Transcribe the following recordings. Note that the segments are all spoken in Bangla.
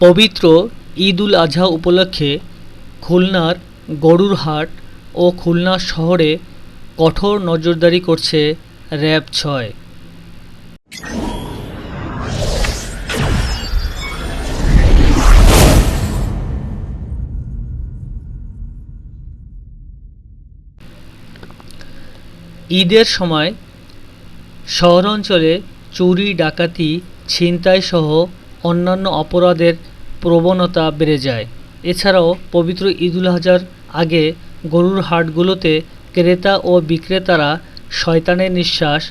পবিত্র ঈদ উল আজহা উপলক্ষে খুলনার গরুর হাট ও খুলনা শহরে কঠোর নজরদারি করছে র্যাব ছয়। ঈদের সময় শহর অঞ্চলে চুরি, ডাকাতি ছিনতাই সহ অন্যান্য অপরাধের প্রবণতা বেড়ে যায়। এছাড়াও পবিত্র ঈদুল আজহার আগে গরুর হাটগুলোতে ক্রেতা ও বিক্রেতারা শয়তানের নিঃশ্বাস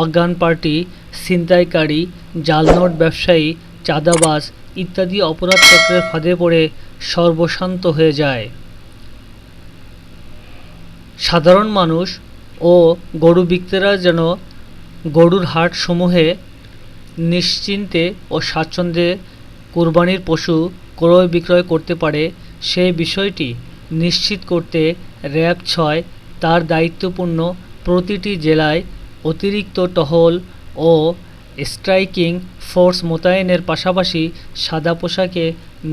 অজ্ঞান পার্টি, ছিনতাইকারী জাল নোট ব্যবসায়ী, চাঁদাবাজ ইত্যাদি অপরাধ চক্রের ফাঁদে পড়ে সর্বশান্ত হয়ে যায়। সাধারণ মানুষ ও গরু বিক্রেতারা যেন গরুর হাটসমূহে নিশ্চিন্তে ও স্বাচ্ছন্দ্যে কোরবানির পশু ক্রয় বিক্রয় করতে পারে সেই বিষয়টি নিশ্চিত করতে র্যাব ছয় তার দায়িত্বপূর্ণ প্রতিটি জেলায় অতিরিক্ত টহল ও স্ট্রাইকিং ফোর্স মোতায়েনের পাশাপাশি সাদা পোশাকে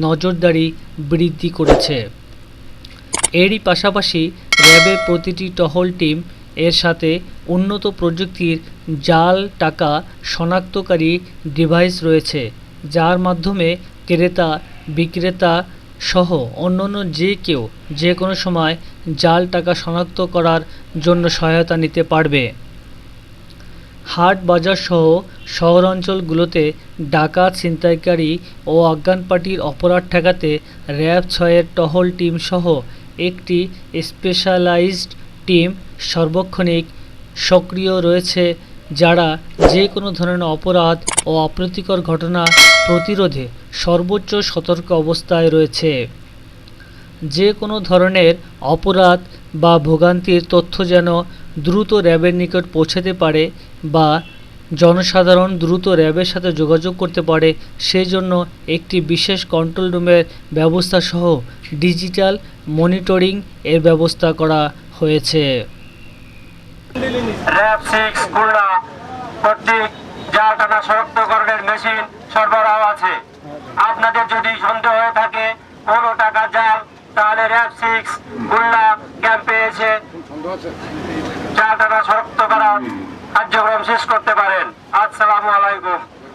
নজরদারি বৃদ্ধি করেছে। এরই পাশাপাশি র্যাবের প্রতিটি টহল টিম এর সাথে উন্নত প্রযুক্তির জাল, টাকা, শনাক্তকারী ডিভাইস রয়েছে। যার মাধ্যমে ক্রেতা, বিক্রেতা সহ অন্যান্য যে কেউ যে কোনো সময় জাল টাকা শনাক্ত করার জন্য সহায়তা নিতে পারবে। হাট বাজার সহ শহরাঞ্চলগুলোতে ডাকাত, ছিনতাইকারী ও অজ্ঞান পার্টির অপরাধ ঠেকাতে র্যাব ছয়ের টহল টিম সহ একটি স্পেশালাইজড টিম সার্বক্ষণিক সক্রিয় রয়েছে যারা যে কোনো ধরনের অপরাধ ও অপ্রীতিকর ঘটনা প্রতিরোধে সর্বোচ্চ সতর্ক অবস্থায় রয়েছে। যে কোনো ধরনের অপরাধ বা ভোগান্তির তথ্য যেন দ্রুত র্যাবের নিকট পৌঁছাতে পারে বা জনসাধারণ দ্রুত র্যাবের সাথে যোগাযোগ করতে পারে, সেজন্য একটি বিশেষ কন্ট্রোল রুমের ব্যবস্থা সহ ডিজিটাল মনিটরিং এর ব্যবস্থা করা হয়েছে। র্যাব সিক্স, খুলনা কর্তৃক জাল টানা মেশিন সরবরাহ আছে। আপনাদের যদি সন্দেহ হয়ে থাকে, কোনো টাকা জাল তাহলে র্যাব সিক্স, খুলনা ক্যাম্পে এসে জাল টানা শনাক্ত করার কার্যক্রম শেষ করতে